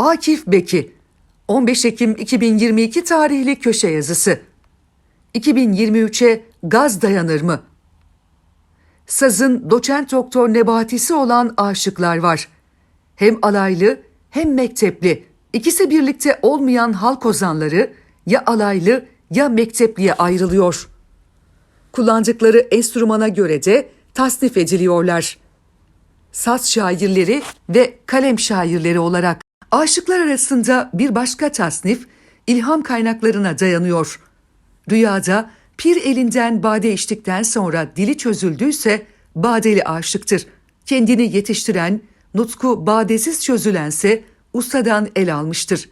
Akif Beki 15 Ekim 2022 tarihli köşe yazısı 2023'e gaz dayanır mı? Sazın doçent doktor nebatisi olan aşıklar var. Hem alaylı hem mektepli. İkisi birlikte olmayan halk ozanları ya alaylı ya mektepliye ayrılıyor. Kullandıkları enstrümana göre de tasnif ediliyorlar. Saz şairleri ve kalem şairleri olarak aşıklar arasında bir başka tasnif ilham kaynaklarına dayanıyor. Rüyada pir elinden bade içtikten sonra dili çözüldüyse badeli aşıktır. Kendini yetiştiren, nutku badesiz çözülense ustadan el almıştır.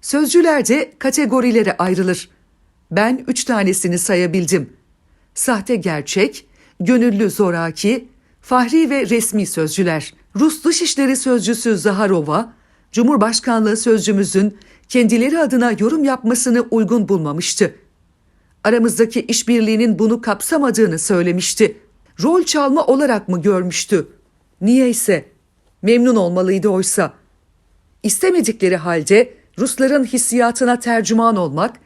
Sözcüler de kategorilere ayrılır. Ben üç tanesini sayabildim. Sahte gerçek, gönüllü zoraki, fahri ve resmi sözcüler. Rus Dışişleri Sözcüsü Zaharova, Cumhurbaşkanlığı sözcümüzün kendileri adına yorum yapmasını uygun bulmamıştı. Aramızdaki işbirliğinin bunu kapsamadığını söylemişti. Rol çalma olarak mı görmüştü? Niyeyse. Memnun olmalıydı oysa. İstemedikleri halde Rusların hissiyatına tercüman olmak,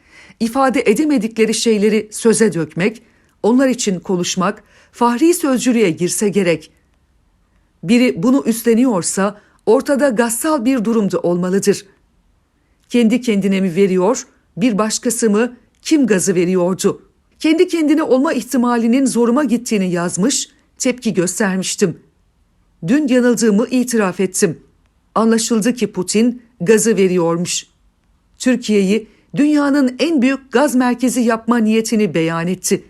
ifade edemedikleri şeyleri söze dökmek, onlar için konuşmak, fahri sözcülüğe girse gerek. Biri bunu üstleniyorsa ortada gassal bir durumda olmalıdır. Kendi kendine mi veriyor, bir başkası mı kim gazı veriyordu? Kendi kendine olma ihtimalinin zoruma gittiğini yazmış, tepki göstermiştim. Dün yanıldığımı itiraf ettim. Anlaşıldı ki Putin gazı veriyormuş. Türkiye'yi dünyanın en büyük gaz merkezi yapma niyetini beyan etti.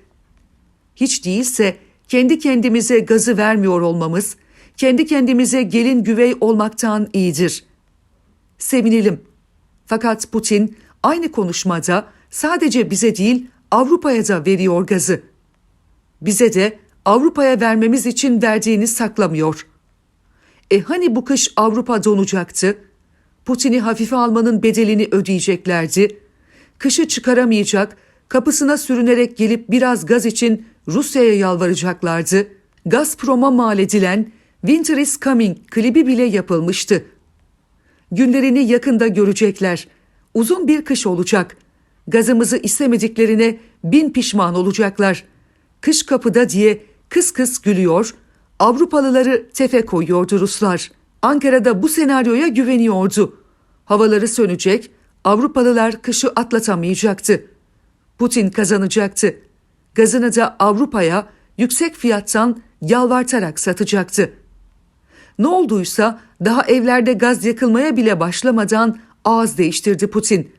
Hiç değilse kendi kendimize gazı vermiyor olmamız, kendi kendimize gelin güvey olmaktan iyidir. Sevinelim. Fakat Putin aynı konuşmada sadece bize değil Avrupa'ya da veriyor gazı. Bize de Avrupa'ya vermemiz için verdiğini saklamıyor. E hani bu kış Avrupa donacaktı? Putin'i hafife almanın bedelini ödeyeceklerdi. Kışı çıkaramayacak, kapısına sürünerek gelip biraz gaz için Rusya'ya yalvaracaklardı. Gazprom'a mal edilen Winter is Coming klibi bile yapılmıştı. Günlerini yakında görecekler. Uzun bir kış olacak. Gazımızı istemediklerine bin pişman olacaklar. Kış kapıda diye kıs kıs gülüyor, Avrupalıları tefe koyuyordu Ruslar. Ankara'da bu senaryoya güveniyordu. Havaları sönecek, Avrupalılar kışı atlatamayacaktı. Putin kazanacaktı. Gazını da Avrupa'ya yüksek fiyattan yalvartarak satacaktı. Ne olduysa daha evlerde gaz yakılmaya bile başlamadan ağız değiştirdi Putin.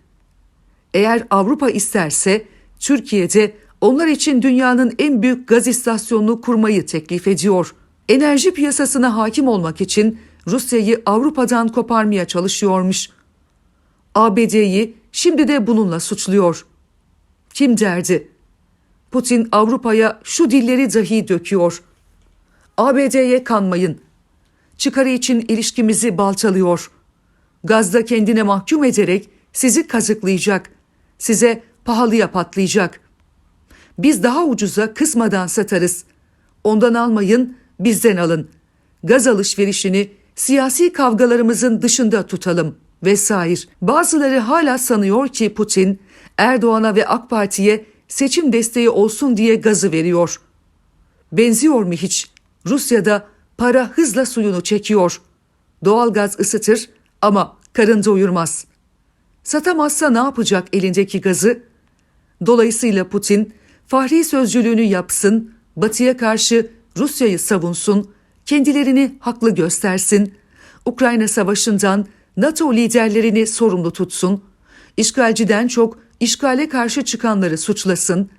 Eğer Avrupa isterse Türkiye'de onlar için dünyanın en büyük gaz istasyonunu kurmayı teklif ediyor. Enerji piyasasına hakim olmak için Rusya'yı Avrupa'dan koparmaya çalışıyormuş. ABD'yi şimdi de bununla suçluyor. Kim derdi? Putin Avrupa'ya şu dilleri dahi döküyor. ABD'ye kanmayın. Çıkarı için ilişkimizi baltalıyor. Gazda kendine mahkum ederek sizi kazıklayacak. Size pahalıya patlayacak. Biz daha ucuza kısmadan satarız. Ondan almayın, bizden alın. Gaz alışverişini siyasi kavgalarımızın dışında tutalım vesaire. Bazıları hala sanıyor ki Putin Erdoğan'a ve AK Parti'ye seçim desteği olsun diye gazı veriyor. Benziyor mu hiç? Rusya'da para hızla suyunu çekiyor. Doğal gaz ısıtır ama karın doyurmaz. Satamazsa ne yapacak elindeki gazı? Dolayısıyla Putin fahri sözcülüğünü yapsın, Batı'ya karşı Rusya'yı savunsun, kendilerini haklı göstersin, Ukrayna Savaşı'ndan NATO liderlerini sorumlu tutsun, işgalciden çok işgale karşı çıkanları suçlasın,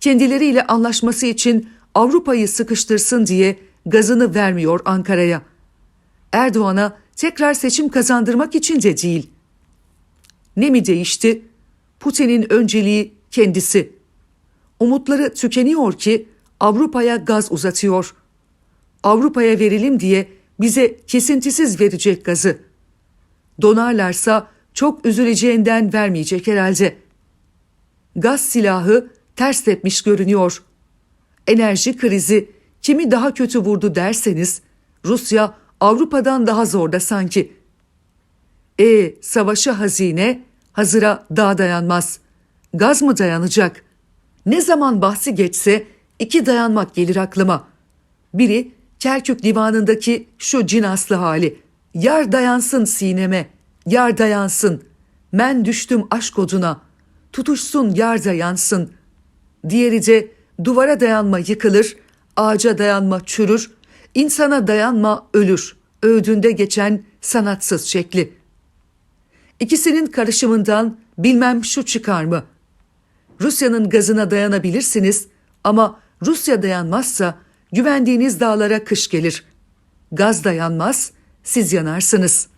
kendileriyle anlaşması için Avrupa'yı sıkıştırsın diye gazını vermiyor Ankara'ya. Erdoğan'a tekrar seçim kazandırmak için de değil. Ne mi değişti? Putin'in önceliği kendisi. Umutları tükeniyor ki Avrupa'ya gaz uzatıyor. Avrupa'ya verelim diye bize kesintisiz verecek gazı. Donarlarsa çok üzüleceğinden vermeyecek herhalde. Gaz silahı ters tepmiş görünüyor. Enerji krizi kimi daha kötü vurdu derseniz Rusya Avrupa'dan daha zorda sanki. E savaşa hazine, hazıra dağ dayanmaz. Gaz mı dayanacak? Ne zaman bahsi geçse iki dayanmak gelir aklıma. Biri Kerkük divanındaki şu cinaslı hali. Yar dayansın sineme, yar dayansın. Men düştüm aşk oduna, tutuşsun yar dayansın. Diğeri de duvara dayanma yıkılır, ağaca dayanma çürür, insana dayanma ölür. Öğüdünde geçen sanatsız şekli. İkisinin karışımından bilmem şu çıkar mı? Rusya'nın gazına dayanabilirsiniz ama Rusya dayanmazsa güvendiğiniz dağlara kış gelir. Gaz dayanmaz, siz yanarsınız.